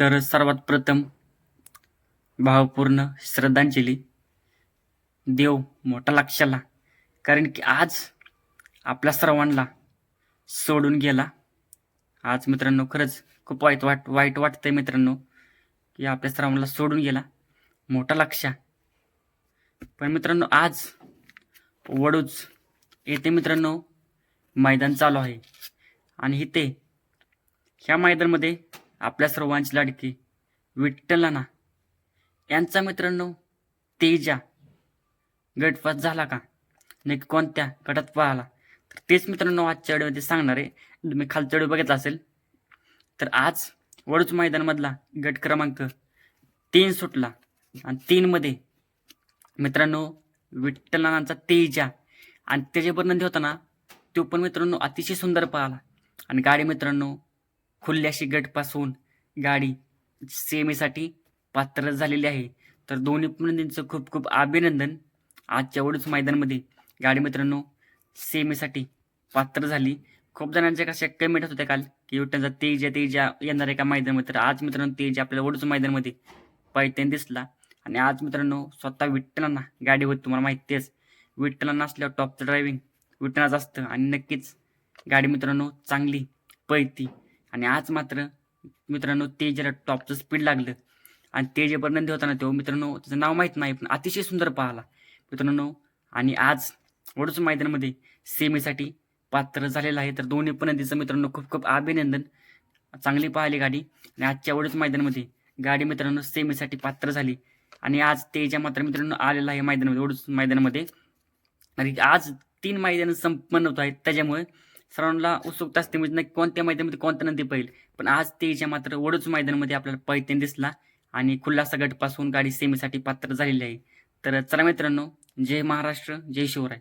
तर सर्वात प्रथम भावपूर्ण श्रद्धांजली देव मोठा लक्षाला. कारण की आज आपल्या सर्वांना सोडून गेला. आज मित्रांनो खरंच खूप वाईट वाट वाईट वाटतंय मित्रांनो की आपल्या सर्वांना सोडून गेला. मोठा लक्षा. पण मित्रांनो आज वडूच येथे मित्रांनो मैदान चालू आहे. आणि इथे ह्या मैदानमध्ये आपल्या सर्वांची लाडकी. विठ्ठलाना. यांचा मित्रांनो तेजा. गटपात झाला का? नक्की कोणत्या गटात पाहला तर तेच मित्रांनो आजच्या व्हिडिओमध्ये सांगणार आहे. तुम्ही खालच्या व्हिडिओ बघितला असेल. तर आज वडूच मैदानमधला गट क्रमांक तीन सुटला. आणि तीनमध्ये मित्रांनो विठ्ठलानांचा तेजा. आणि त्याच्यावर नंदी होता ना तो पण मित्रांनो अतिशय सुंदर पाहिला आणि गाडी मित्रांनो खुल्या शिगटपासून गाडी सेमीसाठी पात्र झालेली आहे. तर दोन्ही नंदींचं खूप खूप अभिनंदन. आजच्या एवढंच मैदानमध्ये गाडी मित्रांनो सेमीसाठी पात्र झाली. खूप जणांच्या कशा कमेंट होत्या काल की विठ्ठलचा तेजा तेजा येणार आहे का मैदानामध्ये? तर आज मित्रांनो तेज आपल्याला ओढूच मैदानमध्ये पायथ्याने दिसला. आणि आज मित्रांनो स्वतः विठ्ठलांना गाडी होती तुम्हाला माहिती आहेच. विठ्ठलांना असल्यावर टॉपचं ड्रायव्हिंग विठ्ठलाच असतं. आणि नक्कीच गाडी मित्रांनो चांगली पैती आणि आज मात्र मित्रांनो ते जरा टॉपचं स्पीड लागलं. आणि ते जे नंदी होता ना तो मित्रांनो त्याचं नाव माहीत नाही पण अतिशय सुंदर पाहिला. मित्रांनो आणि आज वडूच मैदानामध्ये सेमीसाठी पात्र झालेलं आहे. तर दोन्ही पण नदीचं मित्रांनो खूप खूप अभिनंदन. चांगली पाहिली गाडी. आणि आजच्या वडूच मैदानामध्ये गाडी मित्रांनो सेमीसाठी पात्र झाली. आणि आज तेजा मात्र मित्रांनो आलेला आहे मैदानामध्ये. वडूच मैदानामध्ये. आणि आज तीन मैदान संपन्न होत आहेत. त्याच्यामुळे सर्वांना उत्सुकता असते म्हणजे नक्की कोणत्या मैदानामध्ये कोणत्या नंदी पहिल पण आज तेजा मात्र वडूच मैदानामध्ये आपल्याला पैतेन दिसला आणि खुल्लासा गटपासून गाडी सेमीसाठी पात्र झालेली आहे. तर चला मित्रांनो जय महाराष्ट्र जय शिवराय.